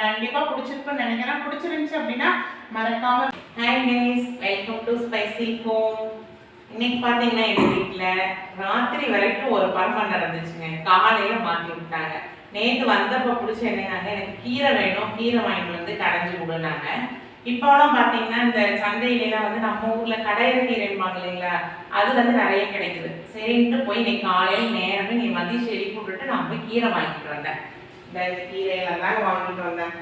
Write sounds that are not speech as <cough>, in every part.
கண்டிப்பா பிடிச்சிருக்கும்னு நினைக்கிறேன். பிடிச்சிருந்துச்சு அப்படின்னா மறக்காம வெல்கம் டு ஸ்பைசி ஹோம் இன்னைக்கு பாத்தீங்கன்னா எங்க வீட்ல ராத்திரி வரைக்கும் ஒரு பரம நடந்துச்சுங்க காலையில மாத்தி விட்டாங்க நேத்து வந்தப்போ பிடிச்ச என்னங்க எனக்கு கீரை வேணும் கீரை வாங்கிட்டு வந்து கடைஞ்சு விடுனாங்க இப்போலாம் பாத்தீங்கன்னா இந்த சந்தையிலாம் வந்து நம்ம ஊர்ல கடையிற இல்லைங்களா? அது வந்து நிறைய கிடைக்குது. சரின்ட்டு போய் இன்னைக்கு காலையில நேரமே நீ மதியம் செடி போட்டுட்டு நான் போய் கீரை வாங்கிட்டு வந்தேன். இந்த கீரையெல்லாம் தாங்க வாங்கிட்டு வந்தேன்.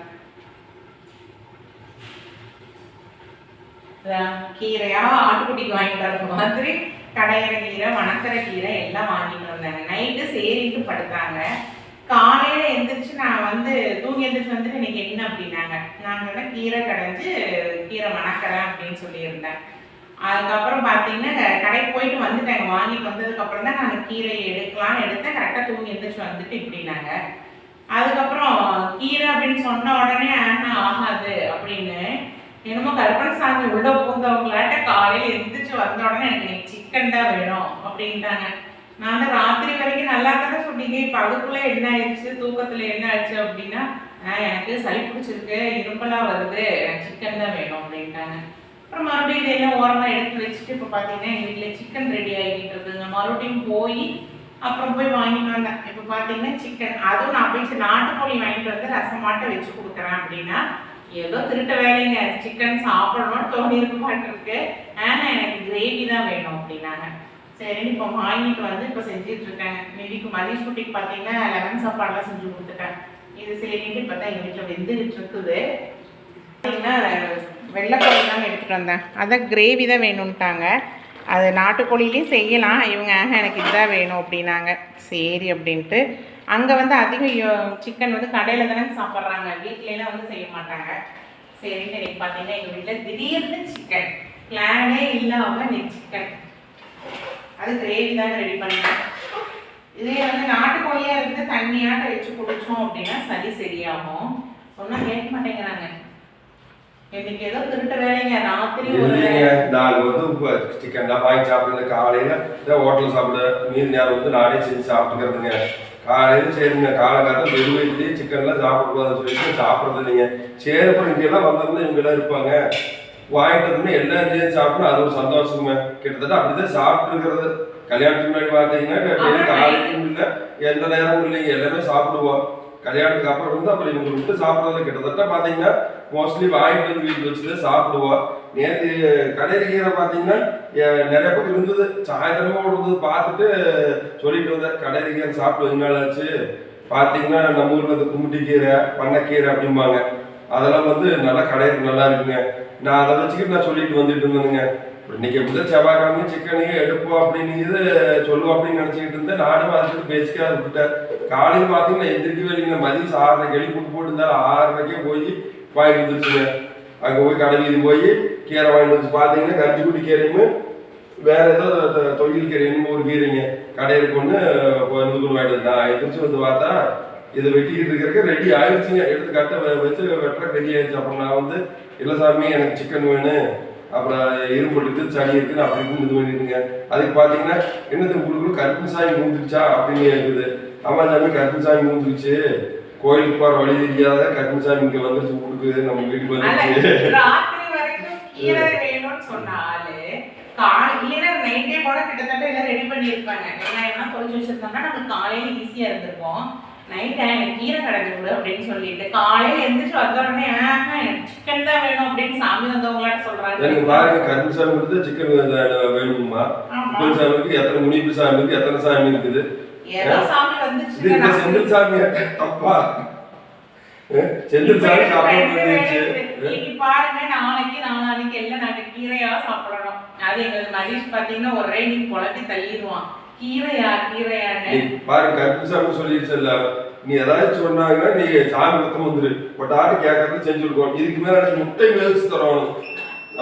அதான் கீரையா ஆட்டுக்குட்டிக்கு வாங்கிட்டு வர மாதிரி கடையிற கீரை வணக்கிற கீரை எல்லாம் வாங்கிட்டு வந்தாங்க. நைட்டு சேரிட்டு படுத்தாங்க. காலையில எந்திரிச்சு நான் வந்து தூங்கி எந்திரிச்சு வந்துட்டு இன்னைக்கு என்ன அப்படின்னாங்க. நான் சொன்னேன் கீரை கடைஞ்சு கீரை வணக்கிறேன் அப்படின்னு சொல்லியிருந்தேன். அதுக்கப்புறம் பார்த்தீங்கன்னா கடைக்கு போயிட்டு வந்துட்டாங்க வாங்கிட்டு வந்ததுக்கு அப்புறம் தான் நான் கீரையை எடுக்கலாம்னு எடுத்தேன். கரெக்டாக தூங்கி எந்திரிச்சு வந்துட்டு இப்படின்னாங்க. அதுக்கப்புறம் கீரை அப்படின்னு சொன்ன உடனே ஆகாது அப்படின்னு என்னமோ கற்பனை சாமி உள்ள பூந்தவங்களாட்ட காலையில எந்திரிச்சு வந்த உடனே எனக்கு சிக்கன் தான் வேணும் அப்படின்ட்டாங்க. நான் தான் ராத்திரி வரைக்கும் நல்லா தானே சொன்னீங்க. இப்போ அதுக்குள்ளே என்ன ஆயிடுச்சு? தூக்கத்தில் என்ன ஆயிடுச்சு அப்படின்னா எனக்கு சளி பிடிச்சிருக்கு இரும்பலாக வருது எனக்கு சிக்கன் தான் வேணும் அப்படின்ட்டாங்க. அப்புறம் மறுபடியும் இதெல்லாம் ஓரமாக எடுத்து வச்சுட்டு இப்போ பார்த்தீங்கன்னா எங்கள் வீட்டில் சிக்கன் ரெடி ஆகிட்டு இருக்குதுங்க. மறுபடியும் போய் அப்புறம் போய் வாங்கிட்டு வந்தேன். இப்போ பார்த்தீங்கன்னா சிக்கன் அதுவும் நான் போய் நாட்டுக்கோழி வாங்கிட்டு வந்து ரசமாட்டை வச்சு கொடுக்குறேன் அப்படின்னா ஏதோ திருட்ட வேலைங்க. சிக்கன் சாப்பிடணும்னு தோணி இருக்க மாட்டிருக்கு. ஆனால் எனக்கு கிரேவி தான் வேணும் அப்படின்னாங்க. சரின்னு இப்போ வாங்கிட்டு வந்து இப்போ செஞ்சுட்டு இருக்கேன் இன்னைக்கு மதிய குட்டிக்கு பார்த்தீங்கன்னா லெமன் சாப்பாடுலாம் செஞ்சு கொடுத்துட்டேன் இது சரின்ட்டு இப்போ தான் எங்கள் வீட்டில் வெந்துகிட்டு இருக்குது பார்த்தீங்கன்னா வெள்ளைக்கோழி தான் எடுத்துகிட்டு வந்தேன். அதான் கிரேவி தான் வேணும்ட்டாங்க. அது நாட்டுக்கோழிலையும் செய்யலாம். இவங்க எனக்கு இதுதான் வேணும் அப்படின்னாங்க. சரி அப்படின்ட்டு. அங்கே வந்து அதிகம் சிக்கன் வந்து கடையில் தானே சாப்பிட்றாங்க. வீட்லலாம் வந்து செய்ய மாட்டாங்க. சரின்னு இன்னைக்கு பார்த்தீங்கன்னா எங்கள் வீட்டில் திடீர்னு சிக்கன் பிளானே இல்லாமல் இன்னைக்கு சிக்கன் அது கிரேவி தான் ரெடி பண்ணிட்டேன் இதே வந்து நாட்டுக்கோழியாக இருந்து தண்ணியாட்ட வச்சு குடிச்சோம் அப்படின்னா சளி சரியாகும். சொன்னா கேட்க மாட்டேங்கிறாங்க. இன்னைக்கு ஏதோ திருட்டு வேலைங்க. ராத்திரி வந்து சிக்கன் தான் வாங்கி சாப்பிடுறது காலையில ஹோட்டல் சாப்பிட மீதி நேரம் வந்து நானே செஞ்சு சாப்பிட்டுக்கிறதுங்க. காலையில சரிங்க. காலங்காலம் வெறும் வயிற்றுலேயே சிக்கன்லாம் சாப்பிடக்கூடாதுன்னு சொல்லிட்டு சாப்பிட்றது இல்லைங்க. சரி அப்புறம் இங்கெல்லாம் வந்தோம்னா இவங்க எல்லாம் இருப்பாங்க. வாங்கிட்டு எல்லாரும் சேர்ந்து சாப்பிடணும். அது ஒரு சந்தோஷங்க கிட்டத்தட்ட அப்படிதான் சாப்பிட்டு இருக்கிறது கல்யாணத்துக்கு முன்னாடி பார்த்தீங்கன்னா காலையிலும் இல்லை எந்த நேரமும் இல்லைங்க எல்லாமே சாப்பிடுவோம். கல்யாணத்துக்கு அப்புறம் வந்து அப்புறம் இவங்க விட்டு சாப்பிட்றது கிட்டத்தட்ட பார்த்தீங்கன்னா மோஸ்ட்லி வாங்கிட்டு வந்து வீட்டில் வச்சு தான் சாப்பிடுவோம். நேற்று கடையில் கீரை பார்த்தீங்கன்னா நிறைய பக்கம் இருந்தது. சாயந்தரமா இருந்தது பார்த்துட்டு சொல்லிட்டு வந்தேன். கடையில் கீரை சாப்பிட்டு நாள் ஆச்சு. பார்த்தீங்கன்னா நம்ம ஊரில் இந்த கும்பிட்டி கீரை பண்ணைக்கீரை அப்படிம்பாங்க. அதெல்லாம் வந்து நல்லா கடையில் நல்லா இருக்குங்க. நான் அதை வச்சுக்கிட்டு நான் சொல்லிட்டு வந்துட்டு இருந்தேனுங்க. இன்னைக்கு எப்படி செவ்வாய்க்கிழமை சிக்கனையும் எடுப்போம் அப்படின்னு இது சொல்லுவோம் அப்படின்னு நினச்சிக்கிட்டு இருந்தேன். நானும் அதுக்கு பேசிக்காக பேசிக்காத காலையில் பார்த்தீங்கன்னா எந்திரிக்கவே இல்லைங்க. மதியம் ஆறரைக்கு எழுப்பி போட்டு போட்டுருந்தாலும் ஆறரைக்கே போய் வாங்கிட்டு வந்துருச்சுங்க. அங்கே போய் கடைவீதி போய் கீரை வாங்கிட்டு வந்து பார்த்தீங்கன்னா கஞ்சிக்குடி கீரையும் வேற ஏதோ தொழில் கீரை என்னமோ ஒரு கீரைங்க. கடையில் கொண்டு வந்து கொண்டு வாங்கிட்டு வந்தேன். எந்திரிச்சு வந்து பார்த்தா இதை வெட்டிக்கிட்டு இருக்கிறதுக்கு ரெடி ஆயிடுச்சுங்க. எடுத்து கட்ட வச்சு வெட்டுற ரெடி ஆயிடுச்சு. அப்புறம் நான் வந்து இல்லை சாமி எனக்கு சிக்கன் வேணும். அப்புறம் இரும்பு இருக்குது சளி இருக்குது அப்படி இப்படின்னு இது பண்ணிட்டுங்க. அதுக்கு பார்த்தீங்கன்னா என்னது உங்களுக்கு கருப்பு சாமி மூந்துருச்சா அப்படின்னு இருக்குது ஆமா சாமி கருப்பு சாமி மூந்துருச்சு கோயிலுக்கு போகிற வழி தெரியாத கருப்பு சாமி இங்கே வந்துருச்சு உங்களுக்கு நம்ம வீட்டுக்கு வந்துருச்சு. நைட்டே கூட கிட்டத்தட்ட எல்லாம் ரெடி பண்ணியிருப்பாங்க. வெங்காயம்லாம் பொரிச்சு வச்சிருந்தோம்னா நமக்கு காலையில ஈஸியா இருந்திருக்கும் நைட் எனக்கு கீரை கடைஞ்சு கொடு அப்படின்னு சொல்லிட்டு காலையில எந்திரிச்சு வந்த உடனே ஆஹா எனக்கு சிக்கன் தான் வேணும் அப்படின்னு சாமி வந்தவங்களாட்ட சொல்றாங்க. எனக்கு பாருங்க கருப்பு சாமி கொடுத்து சிக்கன் வேணுமா. முப்பது சாமிக்கு எத்தனை முனிப்பு சாமி இருக்கு எத்தனை சாமி இருக்குது? ஏதோ சாமி வந்துச்சு இந்த செந்தில் சாமி செந்தில் பாருங்க நாளைக்கு நாளானைக்கு எல்லாம் நாங்க கீரையா சாப்பிடணும். அது எங்களுக்கு மகேஷ் பாத்தீங்கன்னா ஒரே நீ புலட்டி தள்ளிடுவான். கீரையா பாருங்க கருப்பு சாமி சொல்லிடுச்சல்ல நீ ஏதாச்சும் சொன்னாங்கன்னா நீ சாமி பக்கம் வந்துரு. பட் ஆடு கேட்கறது செஞ்சு கொடுக்கணும் இதுக்கு மேல எனக்கு முட்டை வேவிச்சு தரணும்.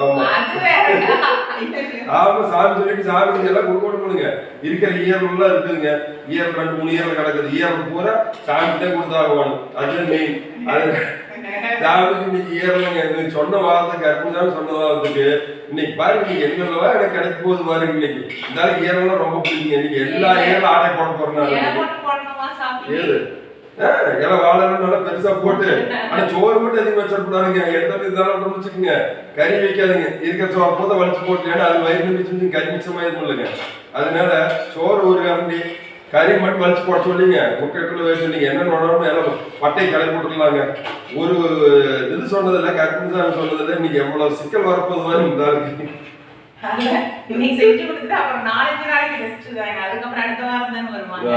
ஆமா. ஆமா சாமி சொல்லிட்டு சாமி எல்லாம் கொடுக்கணுங்க இருக்கிற ஈரல்லாம் இருக்குதுங்க. ஈரல் ரெண்டு மூணு ஈரல் கிடக்குது. ஈரல் பூரா சாமி தான் கொடுத்தாகணும். அதுதான் மெயின் அது இன்னைக்கு ஏறலைங்க. சொன்ன வார்த்தை கரெக்டாக சொன்ன வார்த்தைக்கு. இன்னைக்கு பாருங்க நீங்க என்னெல்லாம் எனக்கு கிடைக்க போகுது பாருங்க இன்னைக்கு. நாளைக்கு ஏறலாம் ரொம்ப பிடிக்குங்க. இன்னைக்கு எல்லா ஏறலும் ஆடை போட போறேன் போட்டு ஏது இலை வாழலாம் நல்லா பெருசா போட்டு. ஆனா சோறு மட்டும் அதிகமா வச்சிடக்கூடாதுங்க. எடுத்துட்டு இருந்தாலும் வச்சுக்கோங்க. கறி வைக்காதுங்க. இருக்கிற சோறு போத வலிச்சு போட்டு ஏன்னா அது வயிறு கறி மிச்சமா இருக்கும் இல்லைங்க. அதனால சோறு ஒரு கரண்டி கறி மட்டும் வலிச்சு போட சொல்லிங்க. முட்டைக்குள்ள வச்சு சொல்லிங்க. என்ன நோடணும் எல்லாம் பட்டை கிளப்பி போட்டுக்கலாங்க. ஒரு இது சொன்னதில்ல கரெக்டாக சொன்னதில்ல. இன்னைக்கு எவ்வளவு சிக்கல் வரப்போது மாதிரி அதுல இன்னைக்கு செஞ்சு கொடுத்துட்டு அப்புறம் நாலஞ்சு நாளைக்கு ரெஸ்ட் தாங்க. அதுக்கப்புறம் அடுத்த வாரம் தானே வருவாங்க.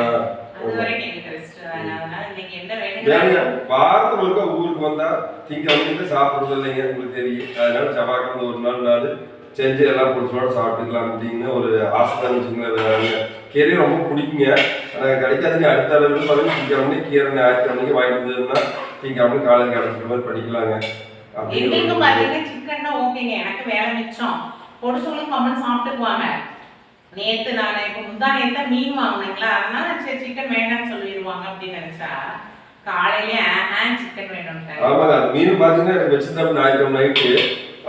ஊருக்கு வந்தா திங்க சாப்பிடுறது இல்லைங்க உங்களுக்கு தெரியும். அதனால செவ்வாய்க்கிழமை ஒரு நாள் நாள் செஞ்சு எல்லாம் பிடிச்சோட சாப்பிட்டுக்கலாம் அப்படின்னு ஒரு ஆசை தான் வச்சுங்களேன் கீரை ரொம்ப பிடிக்குங்க. ஆனால் கிடைக்காதுங்க. அடுத்த அளவுக்கு பார்த்தீங்கன்னா திங்கக்கிழமை கீரை ஞாயிற்றுக்கிழமைக்கு வாங்கிட்டு வந்ததுன்னா திங்கக்கிழமை காலையில் கிடைக்கிற மாதிரி படிக்கலாங்க. எங்களுக்கு சிக்கன்னா ஓகேங்க. எனக்கு வேலை மிச்சம். பொடுசுகளும் கம்மன் சாப்பிட்டுக்குவாங்க நேத்து நான் இப்ப முந்தா நேத்தா மீன் வாங்கினீங்களா? அதனால சரி சிக்கன் வேண்டாம்னு சொல்லிடுவாங்க அப்படின்னு நினைச்சா காலையிலே சிக்கன் வேணும்ட்டாங்க. ஆமாங்க. அது மீன் பார்த்தீங்கன்னா எனக்கு வச்சிருந்தா ஞாயிற்றுக்கிழமை நைட்டு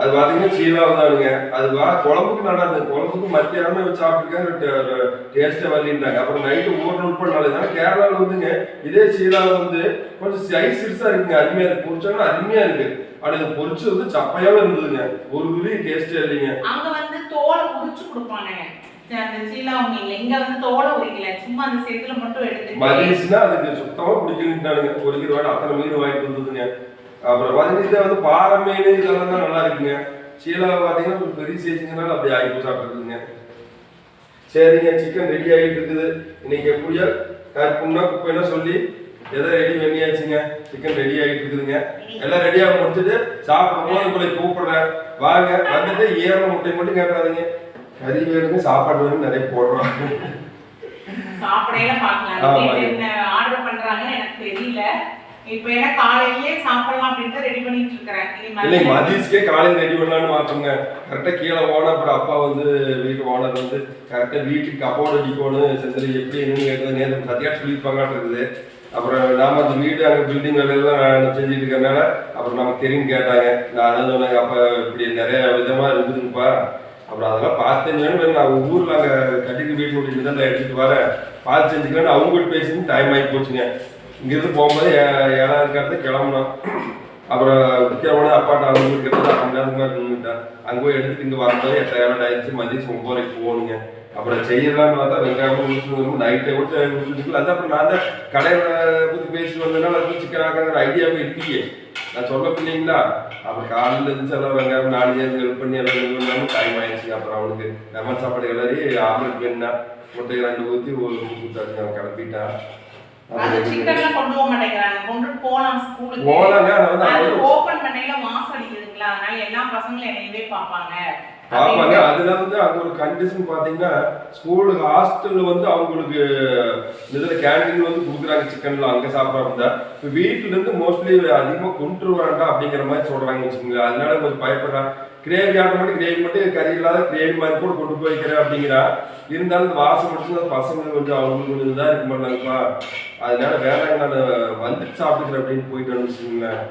அது பார்த்தீங்கன்னா சீலாவும் தானுங்க அது வா குழம்புக்கு நல்லா இருந்தது. குழம்புக்கு மத்தியானமே வச்சு சாப்பிட்டுருக்காங்க டேஸ்ட்டே வரலின்றாங்க அப்புறம் நைட்டு ஊர் நோட் பண்ணாலும் கேரளாவில் வந்துங்க. இதே சீலாவில் வந்து கொஞ்சம் சைஸ் சிறுசாக இருக்குங்க. அருமையாக இருக்கு. பொரிச்சாங்கன்னா அருமையாக இருக்கு. ஆனால் இது பொரிச்சு வந்து சப்பையாவே இருந்ததுங்க. ஒரு துளி டேஸ்டே இல்லைங்க. அங்க வந்து தோலை உரிச்சு கொடுப்பாங்க. அந்த சீலா மீன்ல இங்க வந்து தோலை உரிக்கல. சும்மா அந்த செத்துல மட்டும் எடுத்து அதுக்கு சுத்தமாக பிடிக்கலின்ட்டானுங்க. பொரிக்கிற வேலை அத்தனை மீன் வாங்கிட்டு வந்ததுங்க. அப்புறம் பார்த்தீங்கன்னா வந்து பாறை மீன் இதெல்லாம் தான் நல்லா இருக்குங்க. சீலா பார்த்தீங்கன்னா பெரிய சைஸுங்கனால அப்படி ஆகி போய் சாப்பிட்டுருக்குங்க. சரிங்க சிக்கன் ரெடி ஆகிட்டு இருக்குது. இன்னைக்கு எப்படியா கருப்புன்னா குப்பைன்னா சொல்லி எதோ ரெடி பண்ணியாச்சுங்க? சிக்கன் ரெடி ஆகிட்டு இருக்குதுங்க. எல்லாம் ரெடியாக முடிச்சுட்டு சாப்பிடும் போது உங்களை கூப்பிடுறேன். வாங்க வந்துட்டு ஏற முட்டை மட்டும் கேட்காதீங்க. கறி வேணுங்க சாப்பாடு வேணும் நிறைய போடுறோம். சாப்பிடையில பாக்கலாம் ஆர்டர் பண்றாங்கன்னு எனக்கு தெரியல. இப்ப ஏன்னா காலையிலேயே சாப்பிடலாம் அப்படின்ட்டு ரெடி பண்ணிட்டு இருக்கிறேன். இல்லை மதியம் காலையில் ரெடி பண்ணலான்னு பார்த்தோங்க கரெக்டாக கீழே போனால் அப்புறம் அப்பா வந்து வீட்டு ஓனர் வந்து கரெக்டாக வீட்டுக்கு கப்போர்டு அடிக்கணும் செந்தில் எப்படி என்னன்னு கேட்டது நேற்று சத்தியாக சொல்லியிருப்பாங்கன்னு இருக்குது அப்புறம் நாம அந்த வீடு அங்கே பில்டிங் வேலையெல்லாம் செஞ்சுட்டு இருக்கிறனால அப்புறம் நமக்கு தெரியும் கேட்டாங்க. நான் அதான் சொன்னாங்க அப்போ இப்படி நிறைய விதமாக இருக்குதுங்கப்பா அப்புறம் அதெல்லாம் பார்த்து வேணும் நான் ஊரில் அங்கே கட்டிட்டு வீட்டு முடிஞ்சு தான் எடுத்துட்டு வரேன். பார்த்து செஞ்சுக்கலான்னு அவங்க கூட பேசிட்டு டைம் ஆகி போச்சுங்க. இங்கேருந்து போகும்போது ஏ- ஏழாவது கிளம்புனோம் அப்புறம் விற்கிறவன அப்பாட்ட அவங்க கிட்ட அரை மணி நேரத்துக்கு மேலே நின்றுட்டேன் அங்கே போய் எடுத்துட்டு இங்கே வரும்போது எட்டாயிரம் ஆயிடுச்சு மதியம் ஒம்பதுக்கு போகணுங்க. அப்புறம் செய்யலாம்னு பார்த்தா வெங்காயம் முடிச்சு நைட்டை கூட முடிச்சுக்கல அது அப்புறம் நான் தான் கடையில் பற்றி பேசி வந்ததுனால அது சிக்கன் ஆக்காங்கிற ஐடியாவே இல்லையே. நான் சொல்ல பிள்ளைங்களா? அப்புறம் காலையில் இருந்துச்சு எல்லாம் வெங்காயம் நாலு சேர்ந்து ஹெல்ப் பண்ணி எல்லாம் இது பண்ணாமல் டைம் ஆயிடுச்சுங்க. அப்புறம் அவனுக்கு லெமன் சாப்பாடு எல்லாரையும் ஆம்லெட் வேணுனா முட்டை ரெண்டு ஊற்றி ஒரு கொடுத்தாச்சு அவன் கிளப்பிட்டான் அது அப்புறம் சிக்கன்ல கொண்டு போக மாட்டேங்கிறாங்க. கொண்டு போலாம் ஸ்கூலுக்கு போனாங்க ஆனா வந்து அது அவங்க ஓபன் பண்ணையில மாசம் அடிக்குதுங்களா? அதனால எல்லா பசங்களும் என்னையவே பார்ப்பாங்க. பார்ப்பாங்க. அதுல வந்து அங்க ஒரு கண்டிஷன் பாத்தீங்கன்னா ஸ்கூலு ஹாஸ்டல்ல வந்து அவங்களுக்கு இதுல கேண்டீன் வந்து கொடுக்குறாங்க சிக்கன்ல அங்க சாப்பிட்றாங்க இப்போ வீட்டுல இருந்து மோஸ்ட்லி அதிகமா கொண்டு வேண்டாம் அப்படிங்கிற மாதிரி சொல்றாங்க வச்சுக்கோங்க அதனால கொஞ்சம் பயப்படுறான் கிரேவி ஆட்டோமேட்டிக் கிரேவி மட்டும் கறி இல்லாத கிரேவி மாதிரி கூட கொண்டு போய்க்கிறேன் அப்படிங்கிறா. இருந்தாலும் இந்த வாசம் மட்டும் அந்த பசங்க கொஞ்சம் அவங்களுக்கு கொஞ்சம் இதாக இருக்க மாட்டாங்கப்பா. அதனால வேணாங்க நான் வந்துட்டு சாப்பிட்டுக்கிறேன் அப்படின்னு போயிட்டு வந்துச்சுங்களேன்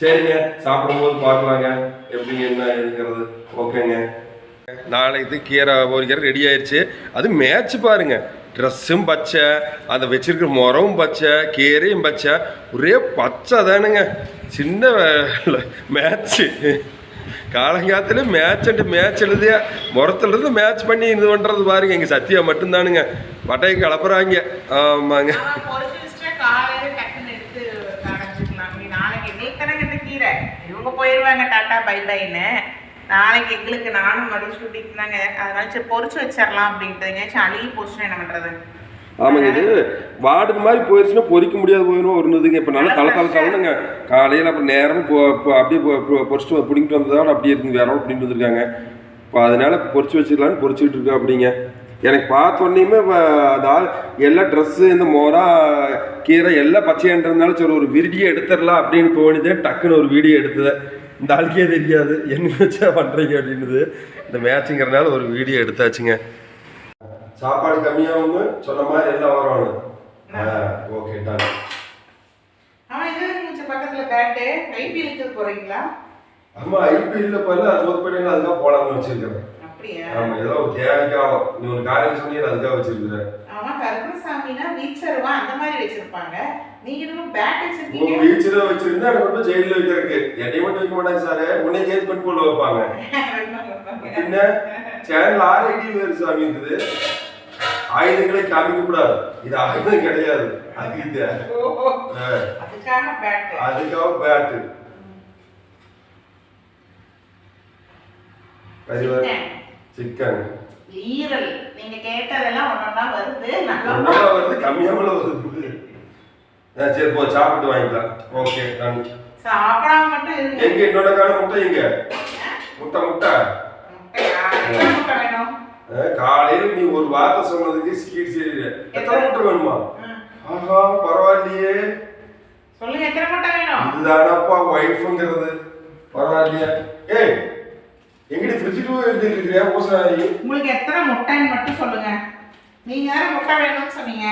சரிங்க சாப்பிடும்போது பார்க்கலாங்க. எப்படிங்க என்ன இருக்கிறது ஓகேங்க. நாளைக்கு கீரை ஒரு கீரை ரெடி ஆயிடுச்சு அது மேட்ச் பாருங்க. ட்ரெஸ்ஸும் பச்சை அதை வச்சிருக்கிற முறவும் பச்சை கீரையும் பச்சை. ஒரே பச்சை தானுங்க. சின்ன மேட்ச்சு காலங்காத்தில் மேட்ச் அண்டு மேட்ச் எழுதிய முறத்துலேருந்து மேட்ச் பண்ணி இது பண்ணுறது பாருங்க. எங்கள் சத்யா மட்டும்தானுங்க. பட்டையை கலப்புறாங்க. ஆமாங்க. போயிடுவாங்க எங்களுக்கு கீரை. இவங்க டாட்டா பை பைன்னு. நாளைக்கு எங்களுக்கு நானும் மறுபடியும் ஷூட்டிங் தாங்க அதனால சரி பொறிச்சு வச்சிடலாம் அப்படின்ட்டுங்க சரி அழுகி போச்சுன்னா என்ன பண்ணுறது ஆமாங்க இது வாடுது மாதிரி போயிடுச்சுன்னா பொறிக்க முடியாது போயிடும் இருந்ததுங்க இப்போ நல்லா தலை தலை தலனுங்க. காலையில் அப்புறம் நேரமும் போ அப்படியே பொ- பொரிச்சிட்டு பிடிங்கிட்டு வந்ததோட அப்படியே இருக்குங்க வேற பிடிங்கிட்டு வந்திருக்காங்க. இப்போ அதனால பொறிச்சு வச்சுக்கலான்னு பொறிச்சிக்கிட்டு இருக்கா அப்படிங்க. எனக்கு பார்த்த உடனேயுமே அந்த ஆள் எல்லா ட்ரெஸ்ஸு இந்த மோரா கீரை எல்லாம் பச்சைன்றதுனால சரி ஒரு வீடியோ எடுத்துடலாம் அப்படின்னு தோணுது டக்குன்னு ஒரு வீடியோ எடுத்தது. இந்த ஆளுக்கே தெரியாது. என்ன வச்சா பண்ணுறீங்க அப்படின்னுது. இந்த மேட்சுங்கிறனால ஒரு வீடியோ எடுத்தாச்சுங்க. சாப்பாடு கம்மியாகும் சொன்ன மாதிரி எல்லாம் வரணும் ஓகே டன் இது பக்கத்துல பேட்டு ஐபிஎலுக்கு போறீங்களா? ஆமா ஐபிஎல்ல பண்ண அது ஒரு பண்ணி அதுக்காக போலாம்னு வச்சிருக்கிறேன் அப்படியா? ஆமா ஏதோ தேவைக்காக நீ ஒரு காரியம் சொன்னீங்க அதுக்காக வீச்சருவா? அந்த மாதிரி வச்சிருப்பாங்க. நீங்க இன்னும் பேட் வச்சிருந்தா வந்து ஜெயிலில் வைக்கிறதுக்கு. என்னை மட்டும் வைக்க மாட்டாங்க சார். உன்னை கேஸ் பண்ணி போட்டு வைப்பாங்க <laughs> பின்ன சேனல் ஆர்ஐடி வேறு சாமி இருக்குது. ஆயுதங்களை காமிக்க கூடாது இது ஆயுதம் கிடையாது. அது இது. அதுக்காக பேட் அதுக்காக பேட்டு கறிவர் சிக்கன் ஈரல். நீங்க கேட்டதெல்லாம் ஒன்னொன்னா வருது. நல்லா ஒன்றா வருது கம்மியாமல வருது. சரி போ சாப்பிட்டு வாங்கிக்கலாம். ஓகே நான் சாப்பிடாம மட்டும் இருங்க. எங்க என்னோட கால முட்டை எங்க? முட்டை முட்டை காலையில நீ ஒரு வார்த்தை சொன்னதுக்கு ஸ்கீட் எத்தனை? முட்டை வேணுமா. ஆஹா பரவாயில்லையே. சொல்லுங்க எத்தனை முட்டை வேணும்? இதுதானப்பா ஒய்ஃப்ங்கிறது பரவாயில்லையே. ஏய் எங்கடி ஃப்ரிட்ஜுக்கு எழுதிட்டு இருக்கிறியா பூசணி உங்களுக்கு எத்தனை முட்டைன்னு மட்டும் சொல்லுங்க. நீங்க தானே முட்டை வேணும்னு சொன்னீங்க.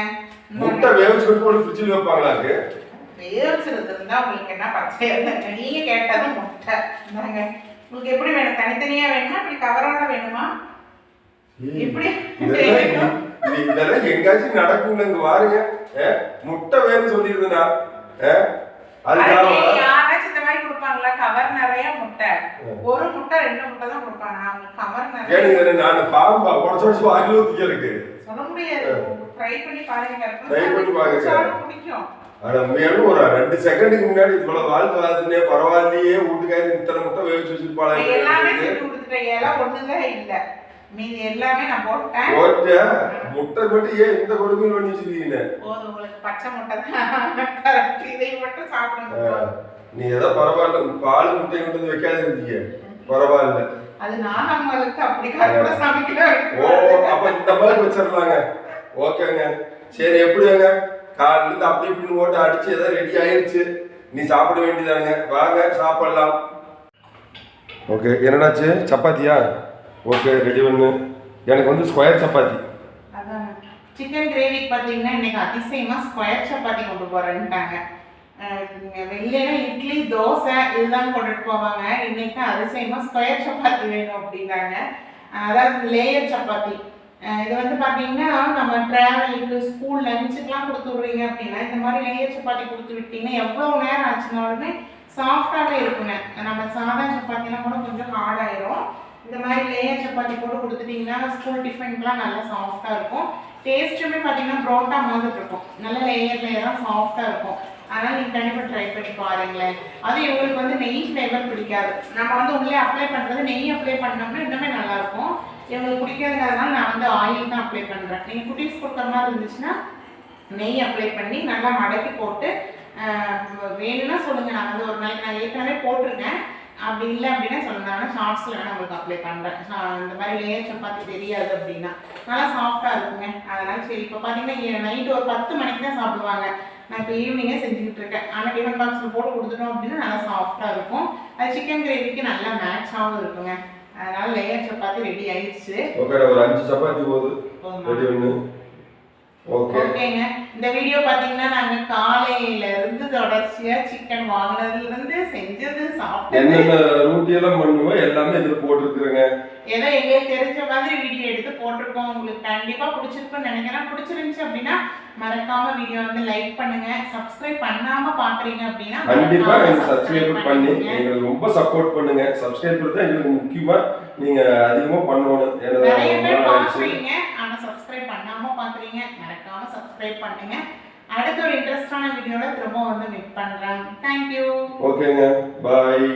முட்டை வேவிச்சு கொண்டு போட்டு ஃப்ரிட்ஜில் வைப்பாங்களாக்கு வேவிச்சிருது இருந்தா உங்களுக்கு என்ன இல்லை நீங்க கேட்டது முட்டை. உங்களுக்கு எப்படி வேணும்? தனித்தனியா வேணுமா? இப்படி கவரோட வேணுமா? இதெல்லாம் இதெல்லாம் எங்காச்சும் நடக்கும்னு இங்க பாருங்க முட்டை வேணும்னு சொல்லியிருந்தா யாராச்சும் இந்த மாதிரி கொடுப்பாங்களா? கவர் நிறைய முட்டை. ஒரு முட்டை ரெண்டு முட்டை தான் கொடுப்பாங்க. அவங்களுக்கு கவர் நிறைய. ஏனுங்க நான் பாம்பா உடச்சு உடச்சு வாயில் ஊத்திக்க இருக்கு சொல்ல முடியாது. ட்ரை பண்ணி பாருங்க பண்ணி பாருங்க. பிடிக்கும் ஆனா ஒரு ரெண்டு செகண்டுக்கு முன்னாடி இவ்வளவு வாழ்க்கை வாழ்த்துனே பரவாயில்லையே வீட்டுக்காரி இத்தனை முட்டை வேவிச்சு நான் எல்லாமே ஒண்ணுதான் இல்ல. மீதி எல்லாமே நான் போட்டேன். ஓட்ட முட்டை மட்டும் ஏன் இந்த கொடுமையில் பண்ணி வச்சிருக்கீங்க போதும் உங்களுக்கு பச்சை முட்டை தான். இதை மட்டும் சாப்பிடுங்க. நீ ஏதோ பரவாயில்ல பால் முட்டை கொண்டு வந்து வைக்காத இருந்தீங்க பரவாயில்ல. அது நாகம்மளுக்கு அப்படி கருப்பட சமைக்கல ஓ அப்ப இந்த மாதிரி வச்சிடலாங்க. ஓகேங்க. சரி எப்படிங்க காலையில இருந்து அப்படி இப்படின்னு ஓட்டு அடிச்சு ஏதோ ரெடி ஆயிடுச்சு நீ சாப்பிட வேண்டியதாங்க வாங்க சாப்பிடலாம். ஓகே என்னடாச்சு சப்பாத்தியா? ஓகே ரெடி பண்ணு எனக்கு வந்து ஸ்கொயர் சப்பாத்தி. அதான். சிக்கன் கிரேவிக்கு பார்த்தீங்கன்னா இன்னைக்கு அதிசயமாக ஸ்கொயர் சப்பாத்தி கொண்டு போகிறேன்ட்டாங்க அஹ் வெளியில இட்லி தோசை இதுதான் கொண்டுட்டு போவாங்க. இன்னைக்கு அதிசயமாக ஸ்கொயர் சப்பாத்தி வேணும் அப்படின்னாங்க. அதாவது லேயர் சப்பாத்தி. இது வந்து பார்த்தீங்கன்னா நம்ம ட்ராவலுக்கு ஸ்கூல் லஞ்சுக்கெலாம் கொடுத்து விட்றீங்க அப்படின்னா இந்த மாதிரி லேயர் சப்பாத்தி கொடுத்து விட்டீங்கன்னா எவ்வளோ நேரம் ஆச்சுனாலுமே சாஃப்டாகவே இருக்குங்க. நம்ம சாதா சப்பாத்தினா கூட கொஞ்சம் ஹார்டாயிரும் இந்த மாதிரி லேயர் சப்பாத்தி போட்டு கொடுத்துட்டிங்கன்னா ஸ்கூல் டிஃபனுக்குலாம் நல்லா சாஃப்டாக இருக்கும். டேஸ்ட்டுமே பார்த்தீங்கன்னா புரோட்டா மாதிரி இருக்கும். நல்ல லேயர் லேயராக சாஃப்டாக இருக்கும். அதனால் நீங்கள் கண்டிப்பாக ட்ரை பண்ணி பாருங்களேன். அது இவங்களுக்கு வந்து நெய் ஃப்ளேவர் பிடிக்காது. நம்ம வந்து உள்ளே அப்ளை பண்ணுறது நெய் அப்ளை பண்ணோம்னா இன்னுமே நல்லாயிருக்கும் இவங்களுக்கு பிடிக்காதுங்கிறதுனால நான் வந்து ஆயில் தான் அப்ளை பண்ணுறேன் நீங்கள் குட்டீஸ் கொடுக்குற மாதிரி இருந்துச்சுன்னா நெய் அப்ளை பண்ணி நல்லா மடக்கி போட்டு வேணும்னா சொல்லுங்கள் நான் வந்து ஒரு நாளைக்கு நான் ஏற்கனவே போட்டிருக்கேன். அப்படி இல்லை அப்படின்னா ஆனால் ஷார்ட்ஸில் வேணால் உங்களுக்கு அப்ளை பண்ணுறேன் இந்த மாதிரி லேயர் சப்பாத்தி தெரியாது அப்படின்னா. நல்லா சாஃப்டாக இருக்குங்க. அதனால சரி இப்போ பார்த்தீங்கன்னா நைட்டு ஒரு பத்து மணிக்கு தான் சாப்பிடுவாங்க. நான் இப்போ ஈவினிங்கே செஞ்சுக்கிட்டு இருக்கேன். ஆனால் டிஃபன் பாக்ஸில் போட்டு கொடுத்துட்டோம் அப்படின்னா நல்லா சாஃப்டாக இருக்கும். அது சிக்கன் கிரேவிக்கு நல்லா மேட்சாகவும் இருக்குங்க. அதனால லேயர் சப்பாத்தி ரெடி ஆயிடுச்சு. ஒரு அஞ்சு சப்பாத்தி போதுமா? ஓகேங்க இந்த வீடியோ பார்த்தீங்கன்னா நாங்கள் காலையில இருந்து தொடர்ச்சியா சிக்கன் வாங்கினதுல இருந்து செஞ்சது சாப்பிட்டது. என்னென்ன ரூட்டி எல்லாம் பண்ணுமோ எல்லாமே இதுல போட்டிருக்கிறேங்க. ஏதோ எங்களுக்கு தெரிஞ்ச மாதிரி வீடியோ எடுத்து போட்டிருக்கோம். உங்களுக்கு கண்டிப்பா பிடிச்சிருக்குன்னு நினைக்கிறேன். பிடிச்சிருந்துச்சு அப்படின்னா மறக்காம வீடியோ வந்து லைக் பண்ணுங்க. சப்ஸ்கிரைப் பண்ணாம பாக்குறீங்க அப்படின்னா கண்டிப்பா சப்ஸ்கிரைப் பண்ணி. எங்களுக்கு ரொம்ப சப்போர்ட் பண்ணுங்க. சப்ஸ்கிரைப் தான் எங்களுக்கு முக்கியமா நீங்க அதிகமா பண்ணணும். ஏன்னா நிறைய பேர். பாக்குறீங்க. ஆனா சப்ஸ்கிரைப் பண்ணாம பாக்குறீங்க. சப்ஸ்கிரைப் பண்ணுங்க. அடுத்த ஒரு இன்ட்ரெஸ்டான வீடியோல திரும்ப வந்து மீட் பண்ணுறேன் தேங்க்யூ ஓகேங்க பாய்